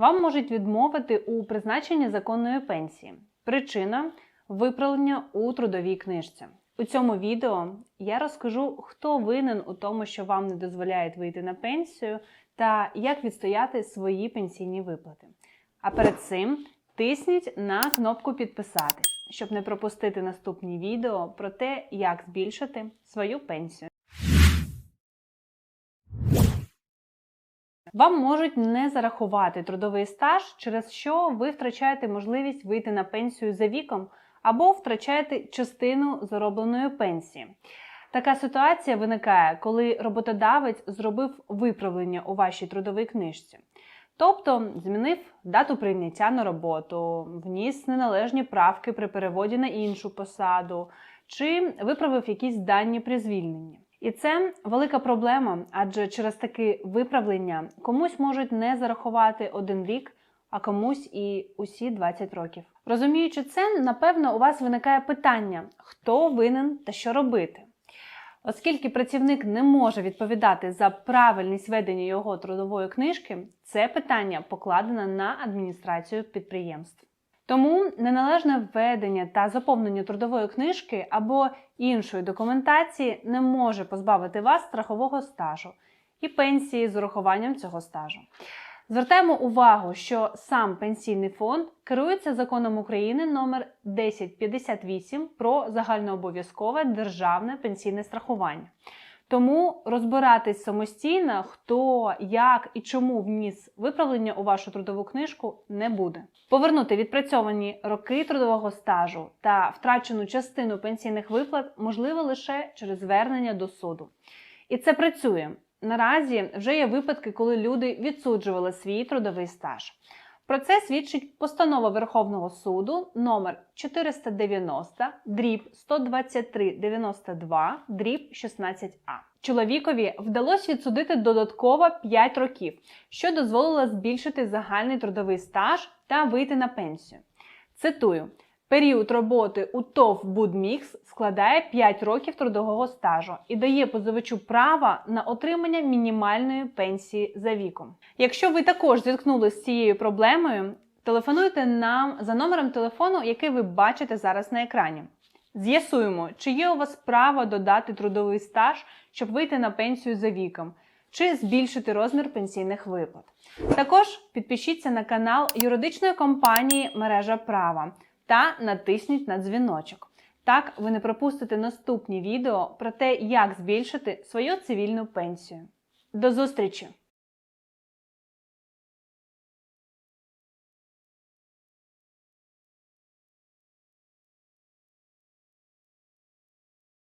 Вам можуть відмовити у призначенні законної пенсії. Причина виправлення у трудовій книжці. У цьому відео я розкажу, хто винен у тому, що вам не дозволяють вийти на пенсію, та як відстояти свої пенсійні виплати. А перед цим тисніть на кнопку підписатись, щоб не пропустити наступні відео про те, як збільшити свою пенсію. Вам можуть не зарахувати трудовий стаж, через що ви втрачаєте можливість вийти на пенсію за віком або втрачаєте частину заробленої пенсії. Така ситуація виникає, коли роботодавець зробив виправлення у вашій трудовій книжці. Тобто змінив дату прийняття на роботу, вніс неналежні правки при переводі на іншу посаду, чи виправив якісь дані при звільненні. І це велика проблема, адже через таке виправлення комусь можуть не зарахувати один рік, а комусь і усі 20 років. Розуміючи це, напевно, у вас виникає питання, хто винен та що робити. Оскільки працівник не може відповідати за правильність ведення його трудової книжки, це питання покладено на адміністрацію підприємств. Тому неналежне введення та заповнення трудової книжки або іншої документації не може позбавити вас страхового стажу і пенсії з урахуванням цього стажу. Звертаємо увагу, що сам пенсійний фонд керується законом України номер 1058 про загальнообов'язкове державне пенсійне страхування. Тому розбиратись самостійно, хто, як і чому вніс виправлення у вашу трудову книжку не буде. Повернути відпрацьовані роки трудового стажу та втрачену частину пенсійних виплат можливо лише через звернення до суду. І це працює. Наразі вже є випадки, коли люди відсуджували свій трудовий стаж. Про це свідчить постанова Верховного суду номер 490 дріб 123 92 дріб 16а. Чоловікові вдалося відсудити додатково 5 років, що дозволило збільшити загальний трудовий стаж та вийти на пенсію. Цитую. Період роботи у ТОВ Будмікс складає 5 років трудового стажу і дає позивачу право на отримання мінімальної пенсії за віком. Якщо ви також зіткнулися з цією проблемою, телефонуйте нам за номером телефону, який ви бачите зараз на екрані. З'ясуємо, чи є у вас право додати трудовий стаж, щоб вийти на пенсію за віком, чи збільшити розмір пенсійних виплат. Також підпишіться на канал юридичної компанії Мережа права та натисніть на дзвіночок. Так ви не пропустите наступні відео про те, як збільшити свою цивільну пенсію. До зустрічі!